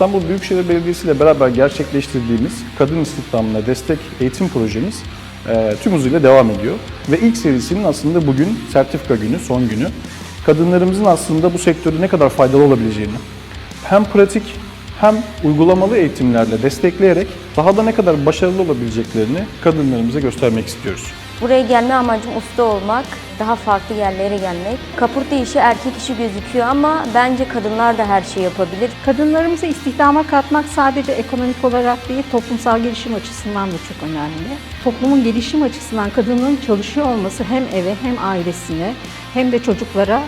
İstanbul Büyükşehir Belediyesi ile beraber gerçekleştirdiğimiz kadın istihdamına destek eğitim projemiz e, tüm hızıyla devam ediyor. Ve ilk serisinin aslında bugün sertifika günü, son günü. Kadınlarımızın aslında bu sektörde ne kadar faydalı olabileceğini, hem pratik hem uygulamalı eğitimlerle destekleyerek daha da ne kadar başarılı olabileceklerini kadınlarımıza göstermek istiyoruz. Buraya gelme amacım usta olmak, daha farklı yerlere gelmek. Kaporta işi erkek işi gözüküyor ama bence kadınlar da her şeyi yapabilir. Kadınlarımızı istihdama katmak sadece ekonomik olarak değil, toplumsal gelişim açısından da çok önemli. Toplumun gelişim açısından kadının çalışıyor olması hem eve hem ailesine hem de çocuklara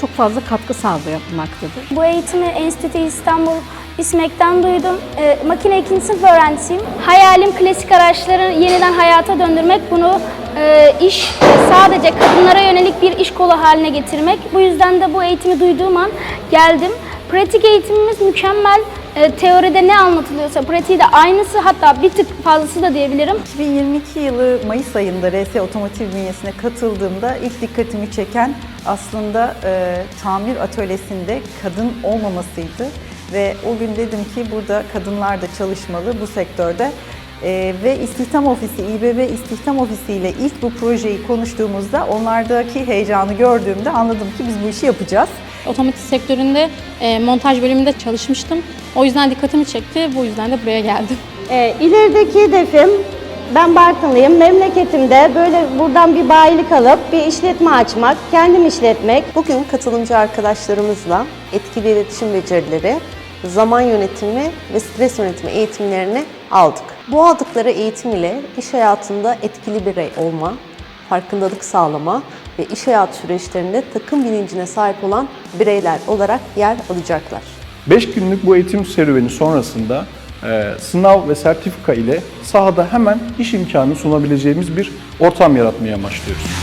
çok fazla katkı sağlamaktadır. Bu eğitimi Enstitü İstanbul İSMEK'ten duydum. Ee, makine ikinci sınıf öğrencisiyim. Hayalim klasik araçları yeniden hayata döndürmek. Bunu e, iş sadece kadınlara yönelik bir iş kolu haline getirmek. Bu yüzden de bu eğitimi duyduğum an geldim. Pratik eğitimimiz mükemmel. Ee, teoride ne anlatılıyorsa pratiği de aynısı hatta bir tık fazlası da diyebilirim. 2022 yılı Mayıs ayında RS Otomotiv bünyesine katıldığımda ilk dikkatimi çeken aslında e, tamir atölyesinde kadın olmamasıydı. Ve o gün dedim ki burada kadınlar da çalışmalı bu sektörde. E, ve İstihdam Ofisi, İBB İstihdam Ofisi ile ilk bu projeyi konuştuğumuzda onlardaki heyecanı gördüğümde anladım ki biz bu işi yapacağız. Otomotiv sektöründe e, montaj bölümünde çalışmıştım. O yüzden dikkatimi çekti. Bu yüzden de buraya geldim. Ee, ilerideki hedefim, ben Bartınlıyım, memleketimde böyle buradan bir bayilik alıp bir işletme açmak, kendim işletmek. Bugün katılımcı arkadaşlarımızla etkili iletişim becerileri, zaman yönetimi ve stres yönetimi eğitimlerini aldık. Bu aldıkları eğitim ile iş hayatında etkili birey olma, farkındalık sağlama ve iş hayatı süreçlerinde takım bilincine sahip olan bireyler olarak yer alacaklar. 5 günlük bu eğitim serüveni sonrasında sınav ve sertifika ile sahada hemen iş imkanı sunabileceğimiz bir ortam yaratmaya amaçlıyoruz.